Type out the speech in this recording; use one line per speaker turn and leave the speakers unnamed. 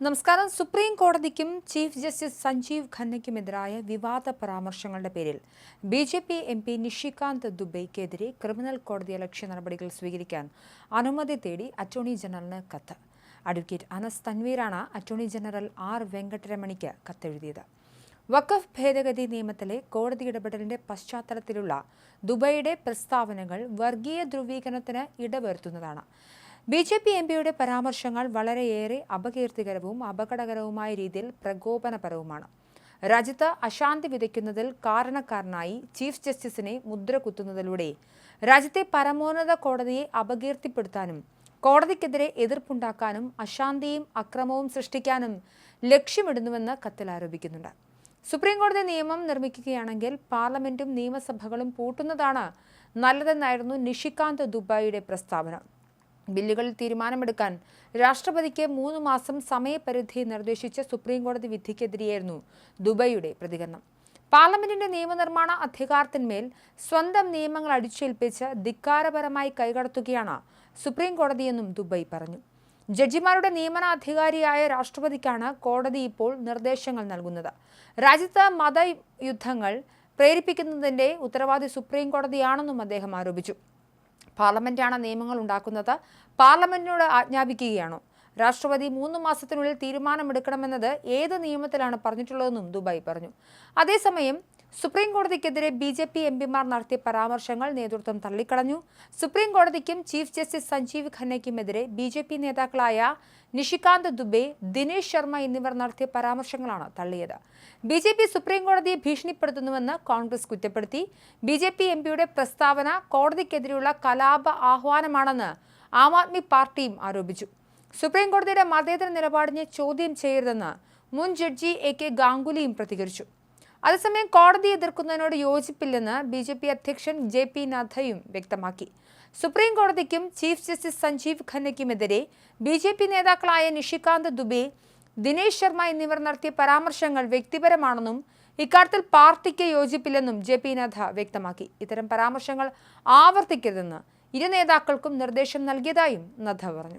നമസ്കാരം. സുപ്രീം കോടതിക്കും chief justice Sanjiv ഖന്നയ്ക്കുമെതിരായ വിവാദ പരാമർശങ്ങളുടെ പേരിൽ B J P M P Nishikant ദുബൈക്കെതിരെ criminal കോടതി ലക്ഷ്യ നടപടികൾ സ്വീകരിക്കാൻ അനുമതി തേടി അറ്റോർണി ജനറലിന് കത്ത്. അഡ്വക്കേറ്റ് അനസ് തൻവീറാണ് അറ്റോർണി ജനറൽ ആർ വെങ്കട്ടരമണിക്ക് കത്തെഴുതിയത്. വഖഫ് ഭേദഗതി നിയമത്തിലെ കോടതി ഇടപെടലിന്റെ പശ്ചാത്തലത്തിലുള്ള ദുബൈയുടെ പ്രസ്താവനകൾ വർഗീയ ധ്രുവീകരണത്തിന് ഇടവരുത്തുന്നതാണ് ബി ജെ പി എം പിയുടെ പരാമർശങ്ങൾ വളരെയേറെ അപകീർത്തികരവും അപകടകരവുമായ രീതിയിൽ പ്രകോപനപരവുമാണ്. രാജ്യത്ത് അശാന്തി വിതയ്ക്കുന്നതിൽ കാരണക്കാരനായി ചീഫ് ജസ്റ്റിസിനെ മുദ്ര കുത്തുന്നതിലൂടെ രാജ്യത്തെ പരമോന്നത കോടതിയെ അപകീർത്തിപ്പെടുത്താനും കോടതിക്കെതിരെ എതിർപ്പുണ്ടാക്കാനും അശാന്തിയും അക്രമവും സൃഷ്ടിക്കാനും ലക്ഷ്യമിടുന്നുവെന്ന് കത്തിൽ ആരോപിക്കുന്നുണ്ട്. സുപ്രീംകോടതി നിയമം നിർമ്മിക്കുകയാണെങ്കിൽ പാർലമെന്റും നിയമസഭകളും പൂട്ടുന്നതാണ് നല്ലതെന്നായിരുന്നു നിഷികാന്ത് ദുബായിയുടെ പ്രസ്താവന. ബില്ലുകളിൽ തീരുമാനമെടുക്കാൻ രാഷ്ട്രപതിക്ക് മൂന്ന് മാസം സമയപരിധി നിർദ്ദേശിച്ച സുപ്രീംകോടതി വിധിക്കെതിരെയായിരുന്നു ദുബൈയുടെ പ്രതികരണം. പാർലമെന്റിന്റെ നിയമനിർമ്മാണ അധികാരത്തിന്മേൽ സ്വന്തം നിയമങ്ങൾ അടിച്ചേൽപ്പിച്ച് ധിക്കാരപരമായി കൈകടത്തുകയാണ് സുപ്രീംകോടതിയെന്നും ദുബൈ പറഞ്ഞു. ജഡ്ജിമാരുടെ നിയമനാധികാരിയായ രാഷ്ട്രപതിക്കാണ് കോടതി ഇപ്പോൾ നിർദ്ദേശങ്ങൾ നൽകുന്നത്. രാജ്യത്ത് മതയുദ്ധങ്ങൾ പ്രേരിപ്പിക്കുന്നതിന്റെ ഉത്തരവാദി സുപ്രീം കോടതിയാണെന്നും അദ്ദേഹം ആരോപിച്ചു. പാർലമെന്റാണ് നിയമങ്ങൾ ഉണ്ടാക്കുന്നത്. പാർലമെന്റിനോട് ആജ്ഞാപിക്കുകയാണോ? രാഷ്ട്രപതി മൂന്ന് മാസത്തിനുള്ളിൽ തീരുമാനമെടുക്കണമെന്നത് ഏത് നിയമത്തിലാണ് പറഞ്ഞിട്ടുള്ളതെന്നും ദുബായ് പറഞ്ഞു. അതേസമയം സുപ്രീം കോടതിക്കെതിരെ ബി ജെ പി എം പിമാർ നടത്തിയ പരാമർശങ്ങൾ നേതൃത്വം തള്ളിക്കളഞ്ഞു. സുപ്രീം കോടതിക്കും ചീഫ് ജസ്റ്റിസ് സഞ്ജീവ് ഖന്നയ്ക്കുമെതിരെ ബി ജെ പി നേതാക്കളായ നിഷികാന്ത് ദുബെ ദിനേശ് ശർമ്മ എന്നിവർ നടത്തിയ പരാമർശങ്ങളാണ് തള്ളിയത്. ബി ജെ പി സുപ്രീം കോടതിയെ ഭീഷണിപ്പെടുത്തുന്നുവെന്ന് കോൺഗ്രസ് കുറ്റപ്പെടുത്തി. ബി ജെ പി എം പിയുടെ പ്രസ്താവന കോടതിക്കെതിരെയുള്ള കലാപ ആഹ്വാനമാണെന്ന് ആം ആദ്മി പാർട്ടിയും ആരോപിച്ചു. സുപ്രീം കോടതിയുടെ മതേതര നിലപാടിനെ ചോദ്യം ചെയ്യരുതെന്ന് മുൻ ജഡ്ജി എ കെ ഗാംഗുലിയും പ്രതികരിച്ചു. അതേസമയം കോടതി എതിർക്കുന്നതിനോട് യോജിപ്പില്ലെന്ന് ബി ജെ പി അധ്യക്ഷൻ ജെ പി നദ്ദയും വ്യക്തമാക്കി. സുപ്രീം കോടതിക്കും ചീഫ് ജസ്റ്റിസ് സഞ്ജീവ് ഖന്നയ്ക്കുമെതിരെ ബി ജെ പി നേതാക്കളായ നിഷികാന്ത് ദുബെ ദിനേശ് ശർമ്മ എന്നിവർ നടത്തിയ പരാമർശങ്ങൾ വ്യക്തിപരമാണെന്നും ഇക്കാര്യത്തിൽ പാർട്ടിക്ക് യോജിപ്പില്ലെന്നും ജെ പി നദ്ദ വ്യക്തമാക്കി. ഇത്തരം പരാമർശങ്ങൾ ആവർത്തിക്കരുതെന്ന് ഇരു നേതാക്കൾക്കും നിർദ്ദേശം നൽകിയതായും നദ്ദ പറഞ്ഞു.